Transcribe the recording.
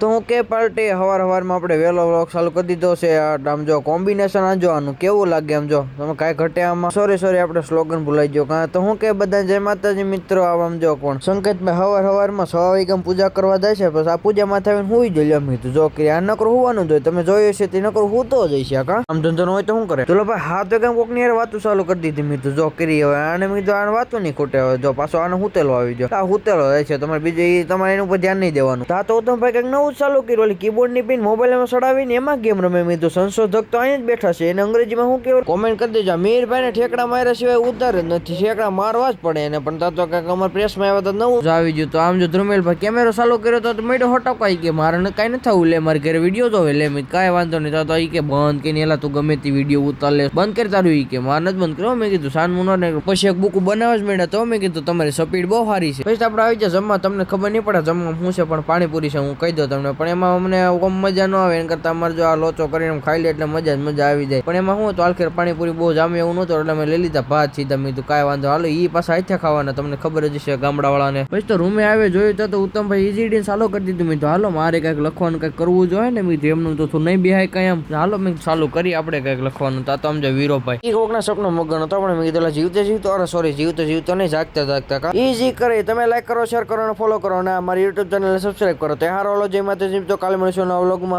તો હું કે પાર્ટી હવાર હવારમાં આપણે વહેલો વ્લોગ ચાલુ કરી દીધો છે. આમ જો કોમ્બિનેશન આ જો, આનું કેવું લાગે આમ જો? તમે કાંઈ ઘટે આમાં? સોરી સોરી આપણે સ્લોગન ભૂલાઈ ગયો. કાં તો હું કે બધા જય માતાજી મિત્રો આમ જો કોણ સંકેતભાઈ હવાર હવારમાં સો વાગ્યામાં પૂજા કરવા જાય છે, પછી આ પૂજા માથે આવીને હુઈ જોઈએ અમે કીધું જો કે આ નકર હોવાનું જોઈએ તમે જોયું છે તે નકર હું તો જઈ છે કા? આમ ધંધો હોય તો શું કરે? ચલો ભાઈ હાથ વાગ્યા કોકની યાર વાતું ચાલુ કરી દીધી મીધું જો કરી હવે. આને મેં કીધું આને વાતું નહીં ખૂટે હવે. જો પાછો આને હુતેલો આવી ગયો. આ હુતેલો રહે છે. તમારે બીજું તમારે એનું ઉપર ધ્યાન નહીં દેવાનું. તા તો તમે ભાઈ કંઈક નવું જ ચાલુ કર્યું એટલે કીબોર્ડની પિન મોબાઈલમાં ચડાવીને એમાં ગેમ રમે. મેં તો સંશોધક તો અહીંયા જ બેઠા છે. એને અંગ્રેજીમાં શું કેવું કોમેન્ટ કરી દેજો. મીરભાઈને ઠેકડા માર્યા સિવાય ઉતાર જ નથી. ઠેકડા મારવા જ પડે એને. પણ તા કાંઈક અમારે પ્રેસમાં આવ્યા તો નવું જ આવી ગયું. તો આમ જો ધ્રુમેલભાઈ કેમેરો ચાલુ કર્યો તો મેડો હટકાઈ કે મારે ને કાંઈ નથી થવું લે, મારે ઘરે વીડિયો જોવે. લે, મેં, કાંઈ વાંધો નહીં. તો એ કે બંધ કરીને એલા તું ગમે તે વીડિયો ઉતાર લે. બંધ કરી તારું એ કે. મારે નથી બંધ કર્યો. મેં કીધું, સાન મુનો ને પછી એક બુક બનાવવા જ મેળ્યા તો. મેં કીધું, તમારી સ્પીડ બહુ સારી છે. પછી આપણે આવી જાય જમવા. તમને ખબર નહીં પડે જમવા શું છે, પણ પાણીપુરી છે, હું કહી દઉં તમને. પણ એમાં અમને કમ મજા ન આવે. એના કરતાં અમારે જો આ લોચો કરીને ખાઈ લે એટલે મજા જ મજા આવી જાય. પણ એમાં શું હતું? આલખેર પાણીપુરી બહુ જામે એવું નહોતું. એટલે અમે લઈ લીધા ભાત, સીધા મેં કીધું, કાંઈ વાંધો હાલો એ પાછા હાથે ખાવાના. તમને ખબર જ છે ગામડાવાળાને. પછી તો રૂમે આવે જોયું તો ઉત્તમભાઈ ઈજીડી ચાલુ કરી દીધું. મેં હાલો, મારે કંઈક લખવાનું કંઈક કરવું જોઈએ ને. મેં એમનું તો નહીં બેહાય કંઈ એમ હાલો, મેં ચાલુ કરી આપણે કંઈક લખવાનું. તો આમ સમજો વીરોભાઈ. એ કોકના સપનો મગન હતો પણ મેં કીધું જીવતે જીવતો. અરે સોરી જીવતો જીવતો નહીં, જાગતા જાગતા ઈઝી કરે. તમે લાઈક કરો શેર કરો અને ફોલો કરો. અને અમારી યુટ્યુબ ચેનલ સબસ્ક્રાઇબ કરો. તે હારો ઓલો જય માતાજી તો કાલે મળીશું નવા વ્લોગમાં.